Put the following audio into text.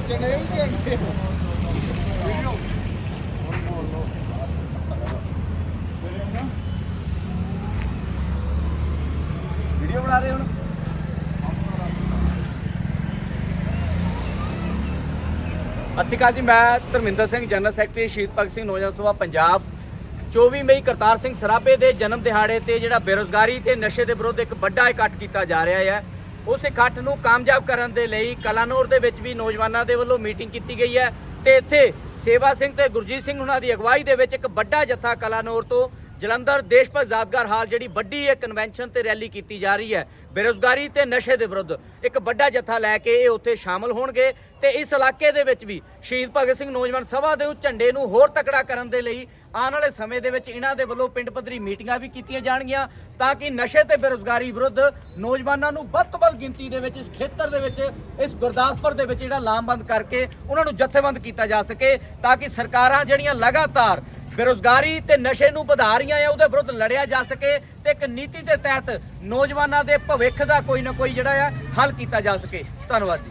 Kitchen ਹੈ ਕਿ video. Video ਬਣਾ ਰਹੇ ਹੁਣ? ਸਤਿ ਸ਼੍ਰੀ ਅਕਾਲ ਜੀ, ਮੈਂ ਧਰਮਿੰਦਰ ਸਿੰਘ, ਜਨਰਲ ਸੈਕਟਰੀ ਸ਼ਹੀਦ ਭਗਤ ਸਿੰਘ, ਨੌਜਵਾਨ ਸਭਾ ਪੰਜਾਬ। 24 ਮਈ ਕਰਤਾਰ ਸਿੰਘ ਸਰਾਭੇ ਦੇ ਜਨਮ ਦਿਹਾੜੇ ਤੇ ਜਿਹੜਾ ਬੇਰੋਜ਼ਗਾਰੀ ਤੇ ਨਸ਼ੇ ਦੇ ਵਿਰੁੱਧ ਇੱਕ ਵੱਡਾ ਇਕੱਠ ਕੀਤਾ ਜਾ ਰਿਹਾ ਹੈ। ਉਸ ਇਕੱਠ ਨੂੰ ਕਾਮਯਾਬ ਕਰਨ ਦੇ ਲਈ ਕਲਾਨੌਰ ਦੇ ਵਿੱਚ ਵੀ ਨੌਜਵਾਨਾਂ ਦੇ ਵੱਲੋਂ ਮੀਟਿੰਗ ਕੀਤੀ ਗਈ ਹੈ ਤੇ ਇੱਥੇ ਸੇਵਾ ਸਿੰਘ ਤੇ ਗੁਰਜੀਤ ਸਿੰਘ ਉਹਨਾਂ ਦੀ ਅਗਵਾਈ ਦੇ ਵਿੱਚ ਇੱਕ ਵੱਡਾ ਜੱਥਾ ਕਲਾਨੌਰ ਤੋਂ ਜਲੰਧਰ ਦੇਸ਼ ਭਰ ਯਾਦਗਾਰ ਹਾਲ ਜਿਹੜੀ ਵੱਡੀ ਇਹ ਕਨਵੈਨਸ਼ਨ ਤੇ ਰੈਲੀ ਕੀਤੀ ਜਾ ਰਹੀ ਹੈ, ਬੇਰੋਜ਼ਗਾਰੀ ਤੇ ਨਸ਼ੇ ਦੇ ਵਿਰੁੱਧ ਇੱਕ ਵੱਡਾ ਜੱਥਾ ਲੈ ਕੇ ਇਹ ਉੱਥੇ ਸ਼ਾਮਲ ਹੋਣਗੇ ਤੇ ਇਸ ਇਲਾਕੇ ਦੇ ਵਿੱਚ ਵੀ ਸ਼ਹੀਦ ਭਗਤ ਸਿੰਘ ਨੌਜਵਾਨ ਸਭਾ ਦੇ ਝੰਡੇ ਨੂੰ ਹੋਰ ਤਕੜਾ ਕਰਨ ਦੇ ਲਈ ਆਉਣ ਵਾਲੇ ਸਮੇਂ ਦੇ ਵਿੱਚ ਇਹਨਾਂ ਦੇ ਵੱਲੋਂ ਪਿੰਡ ਪੱਧਰੀ ਮੀਟਿੰਗਾਂ ਵੀ ਕੀਤੀਆਂ ਜਾਣਗੀਆਂ ਤਾਂ ਕਿ ਨਸ਼ੇ ਤੇ ਬੇਰੋਜ਼ਗਾਰੀ ਵਿਰੁੱਧ ਨੌਜਵਾਨਾਂ ਨੂੰ ਵੱਧ ਤੋਂ ਵੱਧ ਗਿਣਤੀ ਦੇ ਵਿੱਚ, ਇਸ ਖੇਤਰ ਦੇ ਵਿੱਚ, ਇਸ ਗੁਰਦਾਸਪੁਰ ਦੇ ਵਿੱਚ ਜਿਹੜਾ ਲਾਮਬੰਦ ਕਰਕੇ ਉਹਨਾਂ ਨੂੰ ਜਥੇਬੰਦ ਕੀਤਾ ਜਾ ਸਕੇ ਤਾਂ ਕਿ ਸਰਕਾਰਾਂ ਜਿਹੜੀਆਂ ਲਗਾਤਾਰ ਬੇਰੋਜ਼ਗਾਰੀ ਤੇ ਨਸ਼ੇ ਨੂੰ ਵਧਾ ਰਹੀਆਂ ਆ, ਉਹਦੇ ਵਿਰੁੱਧ ਲੜਿਆ ਜਾ ਸਕੇ ਤੇ ਇੱਕ ਨੀਤੀ ਦੇ ਤਹਿਤ ਨੌਜਵਾਨਾਂ ਦੇ ਭਵਿੱਖ ਦਾ ਕੋਈ ਨਾ ਕੋਈ ਜਿਹੜਾ ਆ, ਹੱਲ ਕੀਤਾ ਜਾ ਸਕੇ। ਧੰਨਵਾਦ ਜੀ।